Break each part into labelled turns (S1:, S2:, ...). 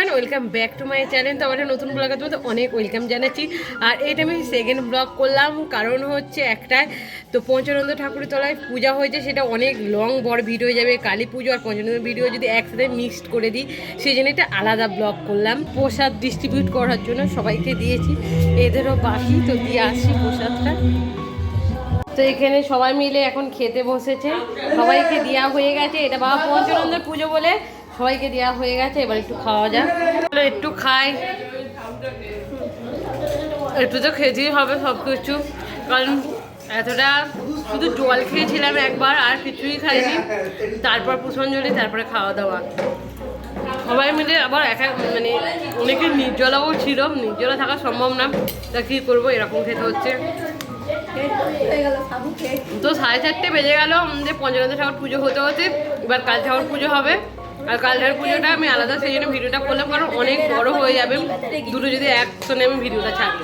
S1: Everyone welcome back to my channel তো আমার নতুন ব্লগে তোমাদের অনেক ওয়েলকাম জানাচ্ছি। আর এটা আমি সেকেন্ড ব্লগ করলাম। কারণ হচ্ছে একটাই, তো পঞ্চানন্দ ঠাকুরের তলায় পূজা হয়েছে, সেটা অনেক লং বড় ভিডিও হয়ে যাবে, কালী পুজো আর পঞ্চানন্দ ভিডিও যদি একসাথে মিক্সড করে দিই, সেই জন্য একটা আলাদা ব্লগ করলাম। প্রসাদ ডিস্ট্রিবিউট করার জন্য সবাইকে দিয়েছি। এদেরও বাকি, তো দিয়ে আসি প্রসাদটা। তো এখানে সবাই মিলে এখন খেতে বসেছে। সবাইকে দেওয়া হয়ে গেছে। এটা বাবা পঞ্চানন্দের পুজো বলে সবাইকে দেওয়া হয়ে গেছে, এবার একটু খাওয়া যাক। একটু খাই। একটু তো খেতেই হবে সব কিছু কারণ এতটা শুধু জল খেয়েছিলাম একবার, আর কিছুই খাইনি। তারপর পুষঞ্জলি তারপরে খাওয়া দাওয়া। সবাই মিলে আবার এক মানে অনেকে নির্জলাও ছিল, নির্জলা থাকা সম্ভব না। তা কী করব, এরকম খেতে হচ্ছে। তো সাড়ে চারটে বেজে গেল, আমাদের পঞ্চনাথ ঠাকুর পুজো হতে হতে। এবার কাল ঠাকুর পুজো হবে। আর কালার পুজোটা আমি আলাদা, সেই জন্য ভিডিওটা করলাম, কারণ অনেক বড় হয়ে যাবে। দুটো যদি একসঙ্গে আমি ভিডিওটা ছাড়ি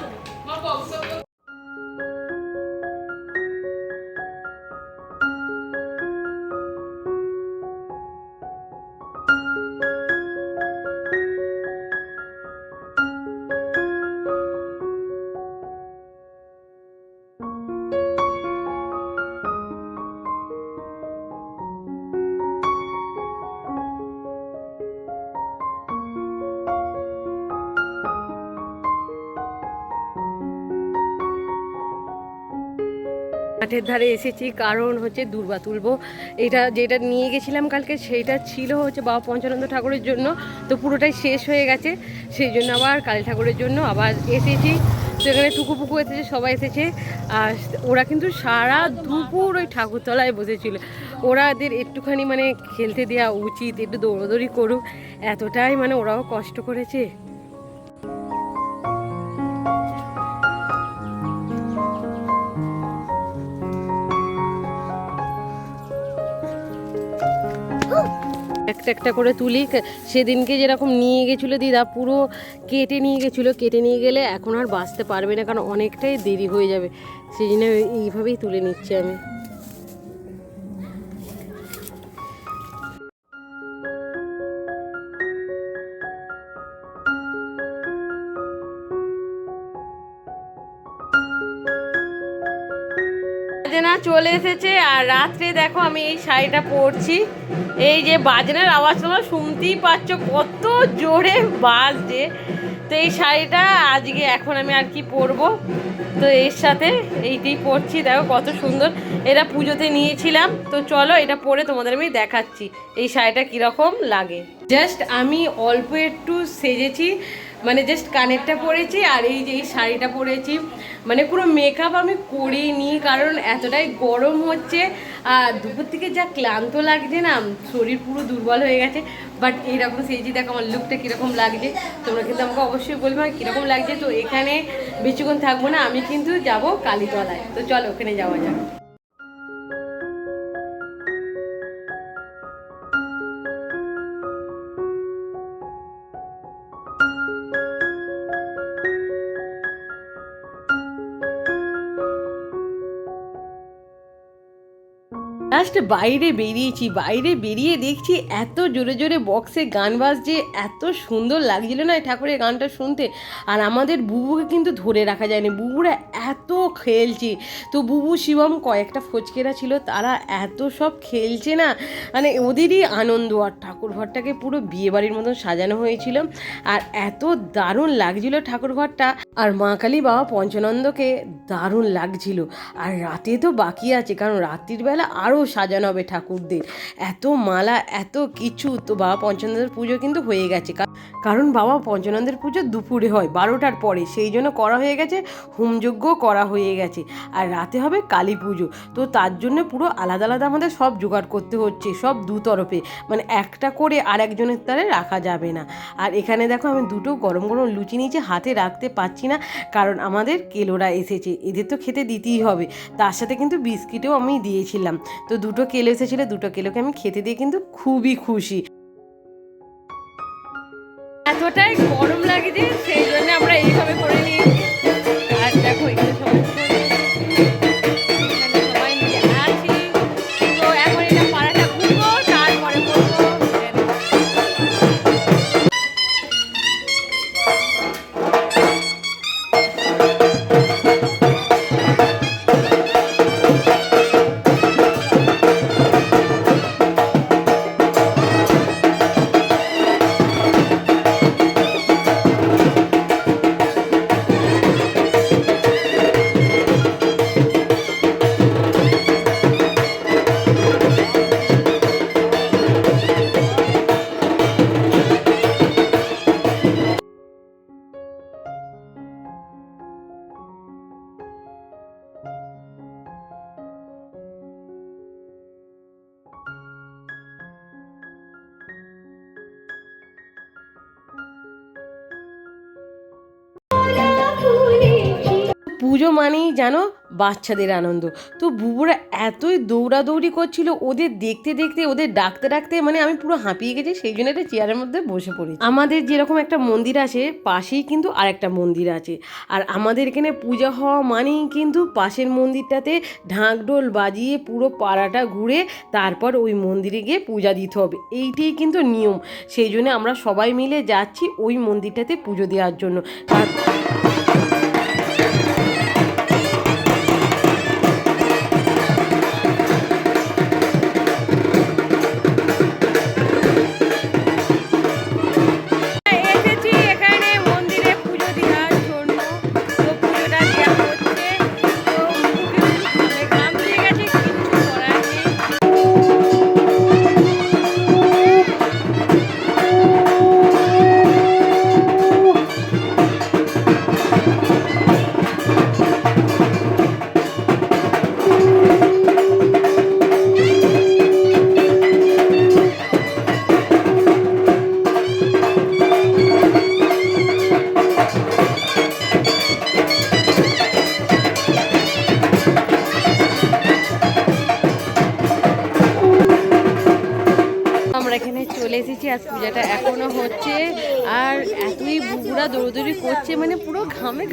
S1: মাঠের ধারে এসেছি, কারণ হচ্ছে দুর্বা তুলবো। এটা যেটা নিয়ে গেছিলাম কালকে, সেইটা ছিল হচ্ছে বাবা পঞ্চানন্দ ঠাকুরের জন্য। তো পুরোটাই শেষ হয়ে গেছে, সেই জন্য আবার কালী ঠাকুরের জন্য আবার এসেছি। সেখানে টুকু পুকু এসেছে, সবাই এসেছে। আর ওরা কিন্তু সারা দুপুর ওই ঠাকুরতলায় বসেছিল। ওরাদের একটুখানি মানে খেলতে দেওয়া উচিত, একটু দৌড়দৌড়ি করুক, এতটাই মানে ওরাও কষ্ট করেছে। একটা একটা করে তুলি। সেদিনকে যেরকম নিয়ে গেছিল দিদা, পুরো কেটে নিয়ে গেছিল। কেটে নিয়ে গেলে এখন আর বাঁচতে পারবে না, কারণ অনেকটাই দেরি হয়ে যাবে। সেই জন্য এইভাবেই তুলে নিচ্ছি আমি। চলে এসেছে আর রাত্রে দেখো আমি এই শাড়িটা পরছি। এই যে বাজনার আওয়াজ, তোমরা শুনতেই পাচ্ছ কত জোরে বাজছে। তো এই শাড়িটা আজকে এখন আমি আর কি পরবো? তো এর সাথে এইটাই পরছি, দেখো কত সুন্দর। এটা পুজোতে নিয়েছিলাম, তো চলো এটা পরে তোমাদের আমি দেখাচ্ছি। এই শাড়িটা কীরকম লাগে। জাস্ট আমি অল্প একটু সেজেছি মানে জাস্ট কানেরটা পরেছি আর এই যে এই শাড়িটা পরেছি। মানে পুরো মেকআপ আমি করিনি, কারণ এতটাই গরম হচ্ছে। আর দুপুর থেকে যা ক্লান্ত লাগছে না, শরীর পুরো দুর্বল হয়ে গেছে। বাট এইরকম সেজি দেখো আমার লুকটা কীরকম লাগছে, তোমরা কিন্তু আমাকে অবশ্যই বলবে কীরকম লাগছে। তো এখানে বেশিক্ষণ থাকব না, আমি কিন্তু যাব কালীতলায়। তো চলো, ওখানে যাওয়া যাক। লাস্ট বাইরে বেরিয়েছি, বাইরে বেরিয়ে দেখছি এত জোরে জোরে বক্সে গান বাজছে, এত সুন্দর লাগছিল না ঠাকুরের গানটা শুনতে। আর আমাদের বুবুকে কিন্তু ধরে রাখা যায়নি। বুবুরা এত খেলছে। তো বুবু, শিবম কয়েকটা ফচকেরা ছিল, তারা এত সব খেলছে না। মানে ওদেরই আনন্দ। আর ঠাকুর ঘরটাকে পুরো বিয়ে বাড়ির মতন সাজানো হয়েছিল। আর এত দারুণ লাগছিল ঠাকুর ঘরটা আর মা কালী বাবা পঞ্চানন্দকে দারুণ লাগছিল। আর রাতে তো বাকি আছে, কারণ রাত্রির বেলা আরও সাজানো হবে ঠাকুরদের। এত মালা, এত কিছু। তো বাবা পঞ্চানন্দের পুজো কিন্তু হয়ে গেছে। কারণ বাবা পঞ্চানন্দের পুজো দুপুরে হয়, বারোটার পরে। সেই জন্য করা হয়ে গেছে হোমযজ্ঞ করা হয়ে গেছে। আর রাতে হবে কালী পুজো। তো তার জন্য পুরো আলাদা আলাদা আমাদের সব জোগাড় করতে হচ্ছে, সব দু তরফে মানে একটা করে আর একজনের তারে রাখা যাবে না। আর এখানে দেখো আমি দুটো গরম গরম লুচি নিচে হাতে রাখতে পারছি না। কারণ আমাদের কেলোরা এসেছে, এদের তো খেতে দিতেই হবে। তার সাথে কিন্তু বিস্কিটও আমি দিয়েছিলাম। তো দুটো কেলো এসেছিল, দুটো কেলোকে আমি খেতে দিয়ে কিন্তু খুবই খুশি। এতটাই গরম লাগে যে সেই জন্য আমরা এইভাবে করে পুজো মানেই জানো বাচ্চাদের আনন্দ। তো বুবুরা এতই দৌড়াদৌড়ি করছিল, ওদের দেখতে দেখতে, ওদের ডাকতে ডাকতে মানে আমি পুরো হাঁপিয়ে গেছি, সেই জন্য একটা চেয়ারের মধ্যে বসে পড়ি আমাদের যেরকম একটা মন্দির আছে, পাশেই কিন্তু আরেকটা মন্দির আছে। আর আমাদের এখানে পূজা হওয়া মানেই কিন্তু পাশের মন্দিরটাতে ঢাকঢোল বাজিয়ে পুরো পাড়াটা ঘুরে তারপর ওই মন্দিরে গিয়ে পূজা দিতে হবে। এইটাই কিন্তু নিয়ম। সেই জন্য আমরা সবাই মিলে যাচ্ছি ওই মন্দিরটাতে পুজো দেওয়ার জন্য।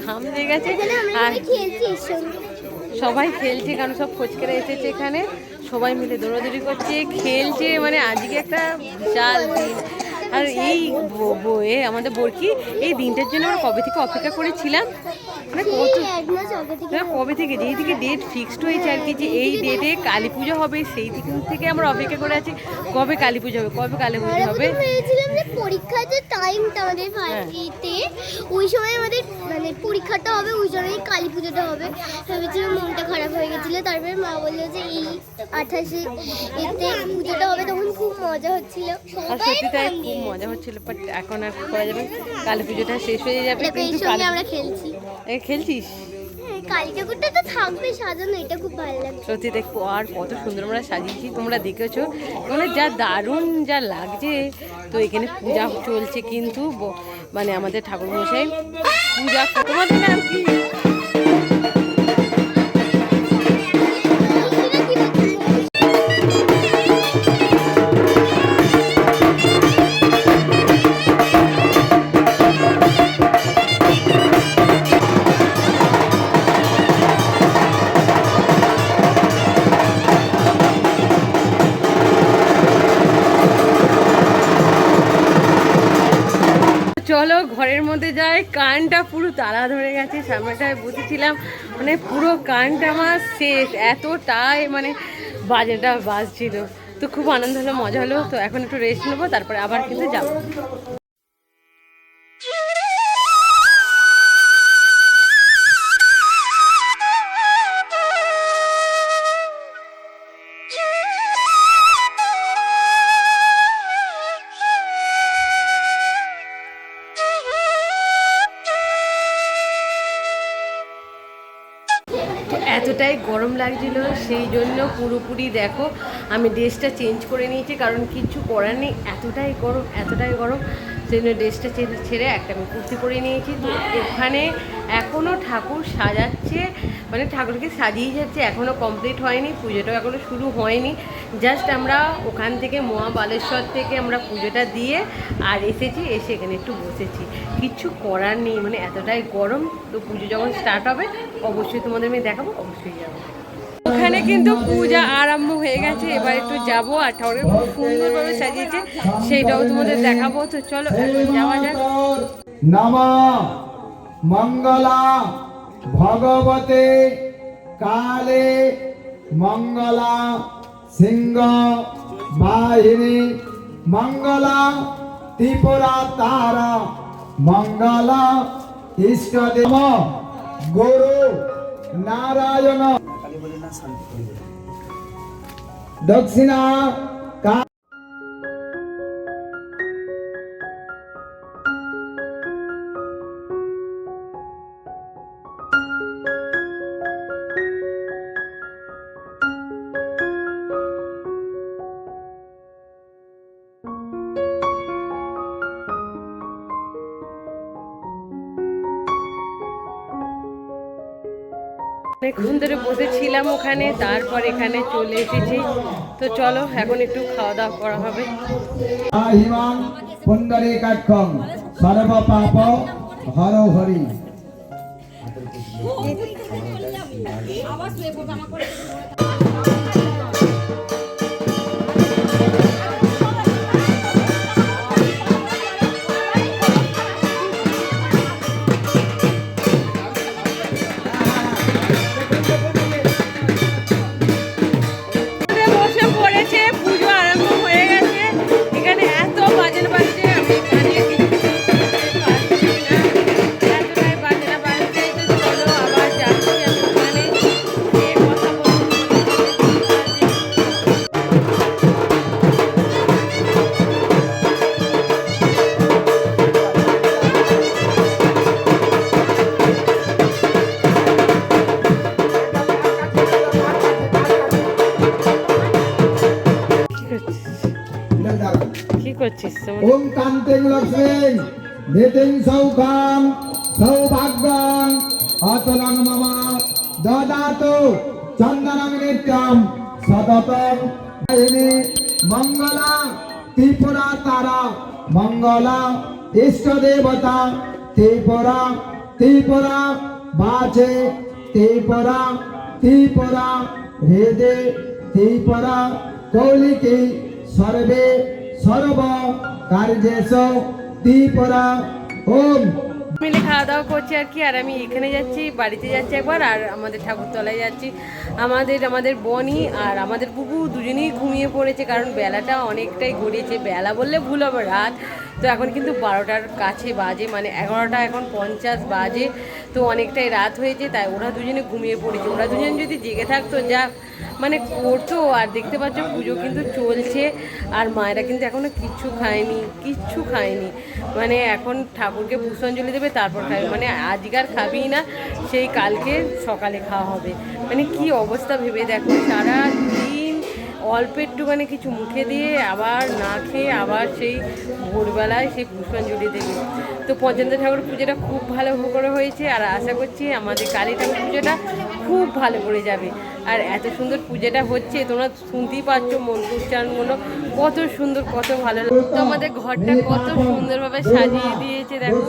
S1: ঘামে হয়ে গেছে। আর সবাই খেলছে কারণ সব ফচকেরা এসেছে এখানে। সবাই মিলে দৌড়াদৌড়ি করছে খেলছে মানে আজকে একটা বিশাল দিন। আর এই বয়ে আমাদের বরকি এই দিনটার জন্য আমরা কবে থেকে অপেক্ষা করেছিলাম? কবে থেকে? যেই থেকে ডেট ফিক্সড হয়েছে আর কি যে এই ডেটে কালী পুজো হবে সেই দিক থেকে আমরা অপেক্ষা করে আছি কবে কালী পুজো হবে কবে কালী পুজো হবে।
S2: ভেবেছিলাম যে পরীক্ষার যে টাইমটা আমাদের ফাইভে ওই সময় আমাদের মানে পরীক্ষাটা হবে ওই সময়ই কালী পুজোটা হবে। ভেবেছিলাম মনটা খারাপ হয়ে গেছিল তারপরে মা বলল যে এই আঠাশে এতে পুজোটা হবে তখন খুব মজা হচ্ছিল।
S1: আর সত্যি তাই খুব মজা হচ্ছিল বাট এখন আর করা যাবে কালী পুজোটা শেষ হয়ে যাবে
S2: এই
S1: কিন্তু
S2: আমরা খেলছি।
S1: এ, খেলছিস?
S2: হ্যাঁ, তো থাকবে সাজানো এটা খুব ভালো লাগছে।
S1: সত্যি দেখো আর কত সুন্দর আমরা সাজিয়েছি তোমরা দেখেছ। মানে যা দারুণ যা লাগছে তো এখানে পূজা চলছে কিন্তু মানে আমাদের ঠাকুর মশাই পূজা তোমাদের নাম কি? সামনেটায় বসেছিলাম। মানে পুরো গানটা আমার শেষ। এতটাই মানে বাজেটা বাজছিল। তো খুব আনন্দ হলো, মজা হলো। তো এখন একটু রেস্ট নেব, তারপরে আবার কিন্তু যাব। এতটাই গরম লাগছিল, সেই জন্য পুরোপুরি দেখো, আমি ড্রেসটা চেঞ্জ করে নিয়েছি, কারণ কিছু করার নেই, এতটাই গরম এতটাই গরম, সেই জন্য ড্রেসটা চেঞ্জ ছেড়ে একটা আমি কুর্তি পরে নিয়েছি। তো এখানে এখনও ঠাকুর সাজাচ্ছে মানে ঠাকুরকে সাজিয়ে যাচ্ছে এখনও কমপ্লিট হয়নি, পুজোটাও এখনও শুরু হয়নি। জাস্ট আমরা ওখান থেকে মহাবালেশ্বর থেকে আমরা পুজোটা দিয়ে আর এসেছি, এসে এখানে একটু বসেছি। কিচ্ছু করার নেই মানে এতটাই গরম, তো পুজো যখন স্টার্ট হবে অবশ্যই তোমাদের আমি দেখাবো, অবশ্যই যাব। ওখানে কিন্তু পূজা আরম্ভ হয়ে গেছে, এবার একটু যাব আর ঠাকুরকে খুব সুন্দরভাবে সাজিয়েছে, সেইটাও তোমাদের দেখাবো। তো চলো যাওয়া যাক।
S3: নম মঙ্গলা ভগবতে কালে মঙ্গলা সিংহ বাহিনী মঙ্গলা ত্রিপুরা তারা মঙ্গলা ইষ্টদেব গুরু নারায়ণ দক্ষিণা
S1: অনেকক্ষণ ধরে বসেছিলাম ওখানে তারপর এখানে চলে এসেছি। তো চলো এখন একটু খাওয়া দাওয়া করা হবে।
S3: আহিমাং সর্ব পাপ হর হরি।
S1: পুজো
S3: परा देवता ते परा ते परा बाजे ते परा ते परा भेदे ते परा कौलिकी सर्वे सर्व कार्येश ते परा ओम।
S1: মিলে খাওয়া দাওয়া করছি আর কি, আর আমি এখানে যাচ্ছি, বাড়িতে যাচ্ছি একবার, আর আমাদের ঠাকুরতলায় যাচ্ছি। আমাদের আমাদের বনি আর আমাদের বুবু দুজনেই ঘুমিয়ে পড়েছে, কারণ বেলাটা অনেকটাই গড়িয়েছে। বেলা বললে ভুল হবে, রাত। তো এখন কিন্তু বারোটার কাছে বাজে মানে এগারোটা এখন পঞ্চাশ বাজে। তো অনেকটাই রাত হয়েছে, তাই ওরা দুজনে ঘুমিয়ে পড়েছে। ওরা দুজন যদি জেগে থাকতো, যা মানে করতো, আর দেখতে পাচ্ছ পুজো কিন্তু চলছে, আর মায়েরা কিন্তু এখনও কিচ্ছু খায়নি কিচ্ছু খায়নি। মানে এখন ঠাকুরকে পুষ্পাঞ্জলি দেবে, তারপর খাবে। মানে আজকার খাবি না, সেই কালকে সকালে খাওয়া হবে। মানে কি অবস্থা ভেবে দেখো, সারা দিন অল্প একটুখানি কিছু মুখে দিয়ে আবার না খেয়ে আবার সেই ভোরবেলায় সেই পুষ্পাঞ্জলি দেবে। তো পঞ্চেন্দ্র ঠাকুর পুজোটা খুব ভালো করে হয়েছে আর আশা করছি আমাদের কালী ঠাকুর পুজোটা খুব ভালো করে যাবে। আর এত সুন্দর পুজোটা হচ্ছে, তোমরা শুনতেই পাচ্ছ মন্ত্র উচ্চারণগুলো, কত সুন্দর, কত ভালো লাগছে আমাদের ঘরটা কত সুন্দরভাবে সাজিয়ে দিয়েছে, দেখো।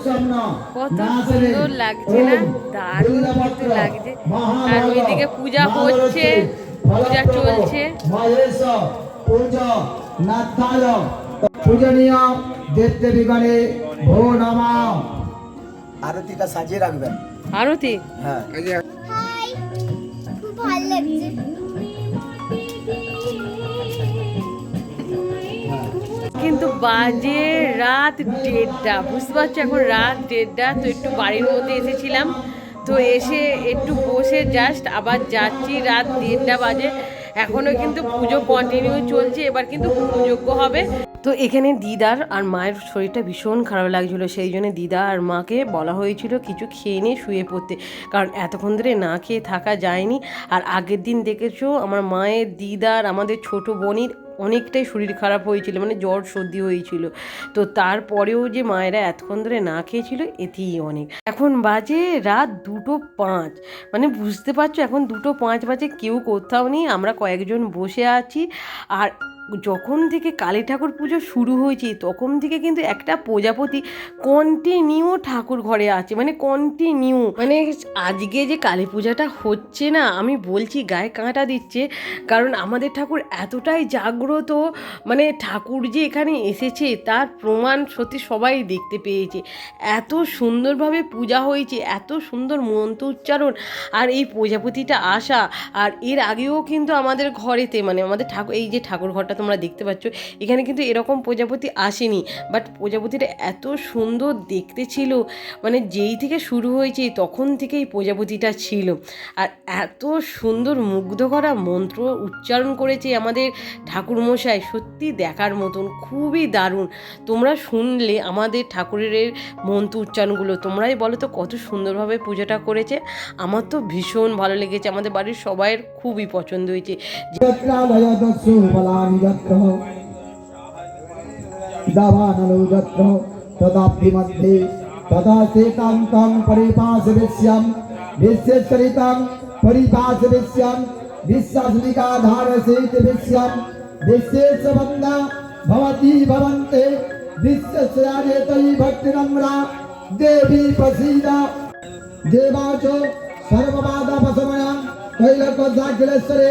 S1: কত সুন্দর লাগছে না? দারুণ কিন্তু লাগছে। আর ওইদিকে পূজা হচ্ছে। পূজা চলছে।
S3: পূজনীয় দেবদেবীগণে ভো নমঃ।
S4: আরতিটা সাজিয়ে রাখবেন।
S1: আরতি?
S4: হ্যাঁ।
S1: কিন্তু বাজে রাত দেড়টা। বুঝতে পারছ এখন রাত দেড়টা তো একটু বাড়ির মধ্যে এসেছিলাম। তো এসে একটু বসে জাস্ট আবার যাচ্ছি রাত দেড়টা বাজে। এখনও কিন্তু পুজো কন্টিনিউ চলছে, এবার কিন্তু পুজোগ্য হবে। তো এখানে দিদার আর মায়ের শরীরটা ভীষণ খারাপ লাগছিল, সেই জন্য দিদা আর মাকে বলা হয়েছিল কিছু খেয়ে নিয়ে শুয়ে পড়তে। কারণ এতক্ষণ ধরে না খেয়ে থাকা যায়নি। আর আগের দিন দেখেছ, আমার মায়ের দিদার আমাদের ছোট বোনির অনেকটাই শরীর খারাপ হয়েছিল মানে জ্বর সর্দি হয়েছিল। তো তারপরেও যে মায়েরা এতক্ষণ ধরে না খেয়েছিল, এতেই অনেক। এখন বাজে রাত দুটো পাঁচ। মানে বুঝতে পারছ, এখন দুটো পাঁচ বাজে, কেউ কোথাও নেই, আমরা কয়েকজন বসে আছি। আর যখন থেকে কালী ঠাকুর পুজো শুরু হয়েছে, তখন থেকে কিন্তু একটা প্রজাপতি কন্টিনিউ ঠাকুর ঘরে আছে মানে কন্টিনিউ মানে আজকে যে কালী পূজাটা হচ্ছে না, আমি বলছি গায়ে কাঁটা দিচ্ছে, কারণ আমাদের ঠাকুর এতটাই জাগ্রত মানে ঠাকুর যে এখানে এসেছে, তার প্রমাণ সত্যি সবাই দেখতে পেয়েছে। এত সুন্দরভাবে পূজা হয়েছে, এত সুন্দর মন্ত্র উচ্চারণ, আর এই প্রজাপতিটা আসা, আর এর আগেও কিন্তু আমাদের ঘরেতে মানে আমাদের ঠাকুর, এই যে ঠাকুর ঘরটা তোমরা দেখতে পাচ্ছ। এখানে কিন্তু এরকম প্রজাপতি আসেনি। বাট প্রজাপতিটা এত সুন্দর দেখতে ছিল। মানে যেই থেকে শুরু হয়েছে, তখন থেকেই প্রজাপতিটা ছিল। আর এত সুন্দর মুগ্ধ করা মন্ত্র উচ্চারণ করেছে আমাদের ঠাকুরমশাই। সত্যি দেখার মতন, খুবই দারুণ। তোমরা শুনলে আমাদের ঠাকুরের মন্ত্র উচ্চারণগুলো। তোমরাই বলো তো কত সুন্দরভাবে পুজোটা করেছে। আমার তো ভীষণ ভালো লেগেছে। আমাদের বাড়ির সবাইয়ের খুবই পছন্দ হয়েছে।
S3: यत्रः दावानलो यत्रः तदाब्धिमध्ये तदा शेतान्तं परिपाशविष्यं विश्वेश्वरितं परिपाशविष्यं विश्वासनिकाधारसेतविष्यं विश्वेश्वबन्धा भवती भवन्ते विश्वस्यादेतयि भक्तिनम्रा देवी प्रसीदा। देवाचो सर्ववादापशमयं कैलकोजाखिलेश्वरे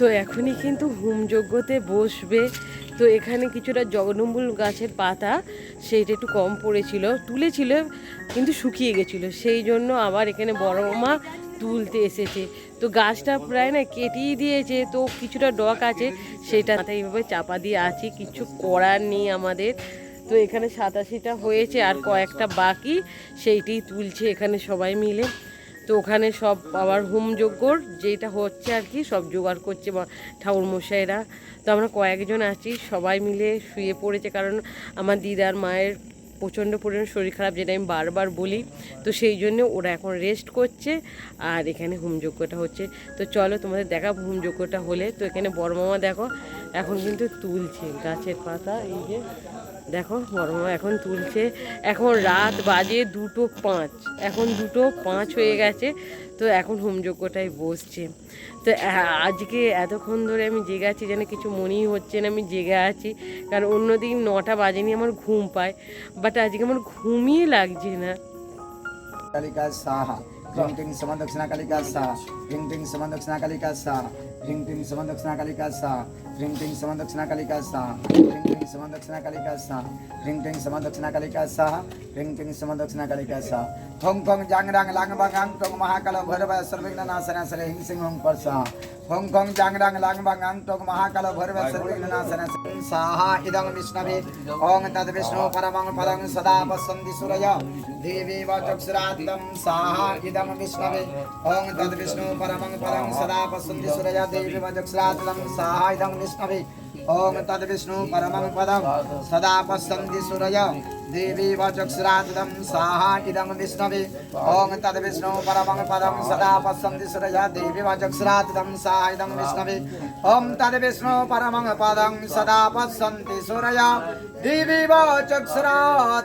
S1: তো এখনই কিন্তু হোম যজ্ঞতে বসবে। তো এখানে কিছুটা জগনম্বুল গাছের পাতা, সেইটা একটু কম পড়েছিল, তুলেছিল, কিন্তু শুকিয়ে গেছিল। সেই জন্য আবার এখানে বড় মা তুলতে এসেছে। তো গাছটা প্রায় না কেটেই দিয়েছে, তো কিছুটা ডক আছে, সেটা এইভাবে চাপা দিয়ে আছে, কিছু করার নেই আমাদের। তো এখানে সাতাশিটা হয়েছে, আর কয়েকটা বাকি সেইটাই তুলছে এখানে সবাই মিলে। তো ওখানে সব আবার হোম যজ্ঞর যেটা হচ্ছে আর কি, সব জোগাড় করছে ঠাকুর মশাইরা তো আমরা কয়েকজন আছি, সবাই মিলে শুয়ে পড়েছে কারণ আমার দিদার মায়ের প্রচণ্ড পরিমাণ শরীর খারাপ, যেটা আমি বারবার বলি। তো সেই জন্য ওরা এখন রেস্ট করছে আর এখানে হোমযজ্ঞটা হচ্ছে। তো চলো তোমাদের দেখা হোমযজ্ঞটা হলে। তো এখানে বড় মামা দেখো, এখন কিন্তু তুলছে গাছের পাতা, এই যে দেখো বড় এখন তুলছে। এখন রাত বাজে দুটো পাঁচ। এখন দুটো পাঁচ হয়ে গেছে, তো এখন হোমযজ্ঞটাই বসছে। তো আজকে এতক্ষণ ধরে আমি জেগে আছি যেন কিছু মনেই হচ্ছে না, আমি জেগে আছি। কারণ অন্যদিন নটা বাজেনি, আমার ঘুম পায়। বাট আজকে আমার ঘুমই লাগছে না।
S4: কালিকা সাহা, রিং টিং দক্ষিণা কালিকা সাহা, রিং টিং সমান দক্ষিণা কালিকা সাহা, রিং টিং সমান দক্ষিণা কালিকা সাহা। ह्रीं क्लीं समदक्षिणा कालिका स्वाहा ह्रीं क्लीं समदक्षिणा कालिका स्वाहा ह्रीं क्लीं समदक्षिणा कालिका स्वाहा ह्रीं क्लीं समदक्षिणा कालिका स्वाहा हों कों जांग रांग लांग बांग टोंग महाकाल भैरव सर्वज्ञ नाशना सरे हिं सिंह हों पर स्वाहा হোংকং জাংরাং লাংবাং আংটক মহাকাল ভৈরব সর্বনাশন সাহা ইদং বিষ্ণবে। ওং তদ বিষ্ণু পরমং পদং সদা পশ্যন্তি সুরয়। দেবী চক্ষুরাত্মম সাহা ইদং বিষ্ণবে। ওং তদ বিষ্ণু পরমং পদং সদা পশ্যন্তি সুরয়। দেবী চক্ষুরাত্মম সাহা ইদং বিষ্ণবে। देवी वचक्षुरादं साहा इदं विष्णवे ॐ तद् विष्णु परमं पदं सदा पश्यन्ति सूरय देवी वचक्षुरादं साहा इदं विष्णवे ॐ तद् विष्णु परमं पदं सदा पश्यन्ति सूरय देवी वचक्षुरादं साहा इदं विष्णवे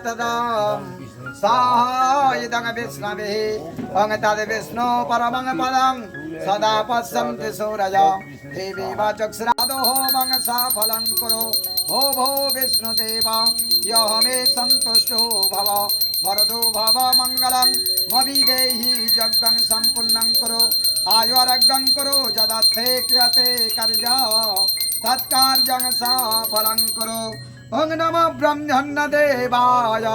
S4: ॐ तद् विष्णु परमं पदं सदा पश्यन्ति सूरय देवी वचक्षुरादं साहायदं विष्णवे अङ् तद् विष्णु परमं पदं सदा पश्यन्ति सूरज देवेव चक्षुरादो मनसा फलं कुरु भो भो विष्णुदेव यः मे सन्तुष्टो भव भरदो भव मङ्गलं मविदेहि जग्गं सम्पूर्णं कुरु आयुरग्गं कुरु यदर्थे क्रियते कर्य तत्कार्यं सफलं कुरु ॐ नमो
S1: ब्रह्मण्य देवाय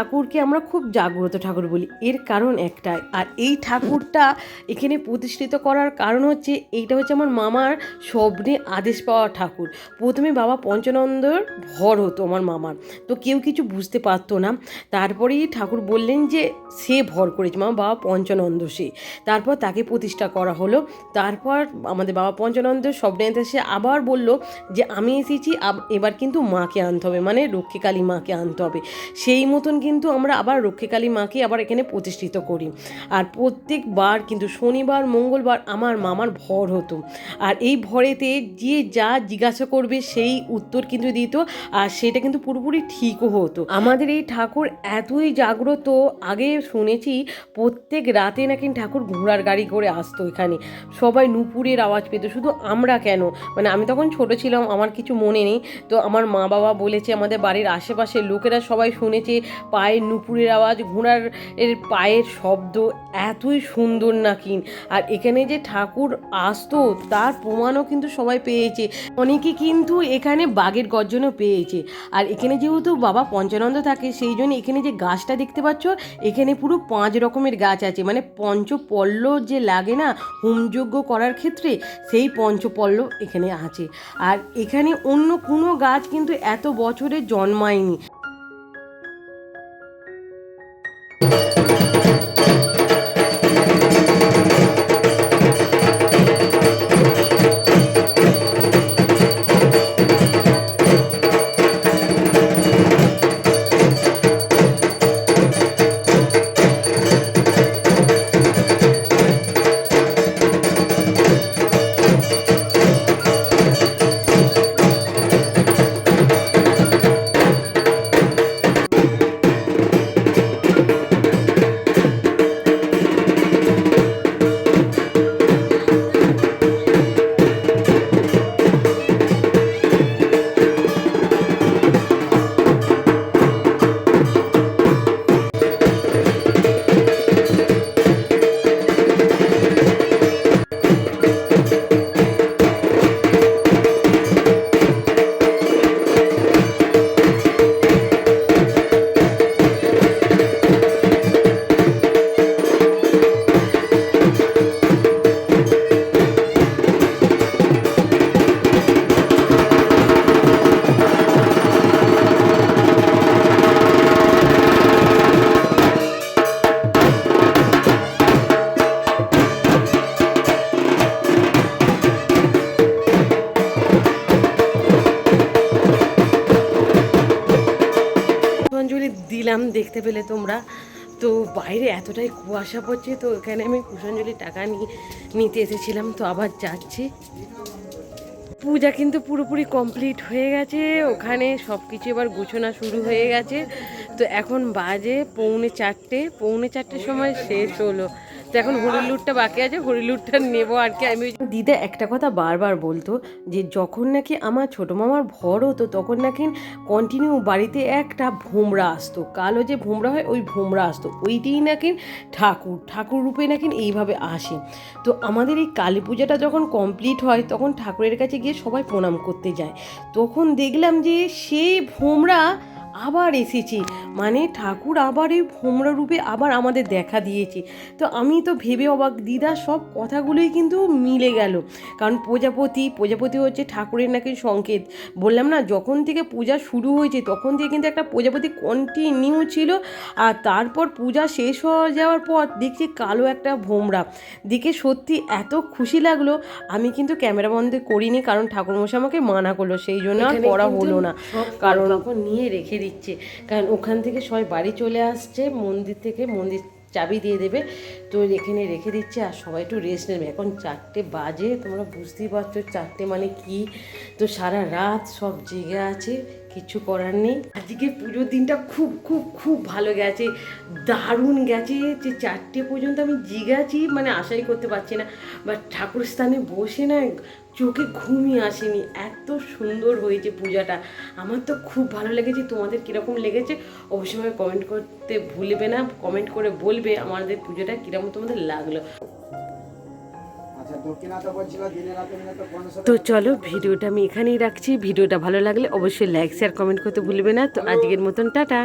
S1: ঠাকুরকে আমরা খুব জাগ্রত ঠাকুর বলি। এর কারণ একটাই। আর এই ঠাকুরটা এখানে প্রতিষ্ঠিত করার কারণ হচ্ছে, এইটা হচ্ছে আমার মামার স্বপ্নে আদেশ পাওয়া ঠাকুর। প্রথমে বাবা পঞ্চনন্দর ভর হতো আমার মামার। তো কেউ কিছু বুঝতে পারতো না। তারপরেই ঠাকুর বললেন যে, সে ভর করেছে। মামা বাবা পঞ্চনন্দ সে। তারপর তাকে প্রতিষ্ঠা করা হলো। তারপর আমাদের বাবা পঞ্চনন্দ স্বপ্নে এসে আবার বলল যে, আমি এসেছি এবার কিন্তু মাকে আনতে হবে। মানে রক্ষীকালী মাকে আনতে হবে। সেই মতন কিন্তু আমরা আবার রক্ষীকালী মাকে আবার এখানে প্রতিষ্ঠিত করি। আর প্রত্যেকবার কিন্তু শনিবার, মঙ্গলবার আমার মামার ভর হতো। আর এই ভরেতে যে যা জিজ্ঞাসা করবে সেই উত্তর কিন্তু দিত। আর সেটা কিন্তু পুরোপুরি ঠিকও হতো। আমাদের এই ঠাকুর এতই জাগ্রত, আগে শুনেছি প্রত্যেক রাতে নাকি ঠাকুর ঘোড়ার গাড়ি করে আসতো এখানে। সবাই নুপুরের আওয়াজ পেত, শুধু আমরা কেন? মানে আমি তখন ছোট ছিলাম, আমার কিছু মনে নেই। তো আমার মা বাবা বলেছে, আমাদের বাড়ির আশেপাশের লোকেরা সবাই শুনেছে, পায়ের নুপুরের আওয়াজ, ঘোড়ার এর পায়ের শব্দ এতই সুন্দর না কিন আর এখানে যে ঠাকুর আসতো, তার প্রমাণও কিন্তু সবাই পেয়েছে। অনেকে কিন্তু এখানে বাঘের গর্জনও পেয়েছে। আর এখানে যেহেতু বাবা পঞ্চানন্দ থাকে, সেই জন্য এখানে যে গাছটা দেখতে পাচ্ছ, এখানে পুরো পাঁচ রকমের গাছ আছে। মানে পঞ্চপল্ল যে লাগে না, হোমযজ্ঞ করার ক্ষেত্রে, সেই পঞ্চপল্ল এখানে আছে। আর এখানে অন্য কোনো গাছ কিন্তু এত বছরে জন্মায়নি। দেখতে পেলে তোমরা। তো বাইরে এতটাই কুয়াশা পড়ছে, তো এখানে আমি পুষ্পাঞ্জলি টাকা নিয়ে, নিতে এসেছিলাম, তো আবার যাচ্ছি। পূজা কিন্তু পুরোপুরি কমপ্লিট হয়ে গেছে, ওখানে সব কিছু এবার গোছনা শুরু হয়ে গেছে। তো এখন বাজে পৌনে চারটে, পৌনে চারটের সময় শেষ হলো। তো এখন হরিলুটটা বাকি আছে হরিলুটটা নেব আর কি। আমি দিদা, একটা কথা বারবার বলতো যে যখন নাকি আমার ছোটো মামার ভর হতো, তখন নাকি কন্টিনিউ বাড়িতে একটা ভোমরা আসতো। কালো যে ভোমরা হয়, ওই ভোমরা আসতো। ওইটাই নাকি ঠাকুর ঠাকুর রূপে নাকি এইভাবে আসে। তো আমাদের এই কালী পূজাটা যখন কমপ্লিট হয়, তখন ঠাকুরের কাছে গিয়ে সবাই প্রণাম করতে যায়। তখন দেখলাম যে সেই ভোমরা আবার এসেছি। মানে ঠাকুর আবার এই ভোমরা রূপে আবার আমাদের দেখা দিয়েছে। তো আমি তো ভেবে অবাক দিদা সব কথাগুলোই কিন্তু মিলে গেল। কারণ প্রজাপতি প্রজাপতি হচ্ছে ঠাকুরের নাকি সংকেত। বললাম না যখন থেকে পূজা শুরু হয়েছে তখন থেকে কিন্তু একটা প্রজাপতি কন্টিনিউ ছিল। আর তারপর পূজা শেষ হয়ে যাওয়ার পর দেখছি কালো একটা ভোমরা। দেখে সত্যি এত খুশি লাগল। আমি কিন্তু ক্যামেরা বন্ধ করিনি কারণ ঠাকুরমশাই আমাকে মানা করল। সেই জন্য আর করা হলো না। কারণ নিয়ে রেখে দিচ্ছে। কারণ ওখান থেকে সবাই বাড়ি চলে আসছে, মন্দির থেকে মন্দির চাবি দিয়ে দেবে, তো এখানে রেখে দিচ্ছে আর সবাই একটু রেস্ট নেবে। এখন চারটে বাজে, তোমরা বুঝতেই পারছ চারটে মানে কি? তো সারা রাত সব জেগে আছে, কিছু করার নেই। আজকে পুজোর দিনটা খুব খুব খুব ভালো গেছে, দারুণ গেছে যে চারটে পর্যন্ত আমি জিগাছি মানে আশাই করতে পারছি না। বা ঠাকুর স্থানে বসে না চোখে ঘুমই আসেনি। এত সুন্দর হয়েছে পূজাটা। আমার তো খুব ভালো লেগেছে। তোমাদের কীরকম লেগেছে অবশ্যই কমেন্ট করতে ভুলবে না। কমেন্ট করে বলবে আমাদের পুজোটা কীরকম তোমাদের লাগল।
S4: আচ্ছা
S1: তো চলো ভিডিওটা আমি এখানেই রাখছি। ভিডিওটা ভালো লাগলে অবশ্যই লাইক শেয়ার কমেন্ট করতে ভুলবে না। তো আজকের মতন টাটা।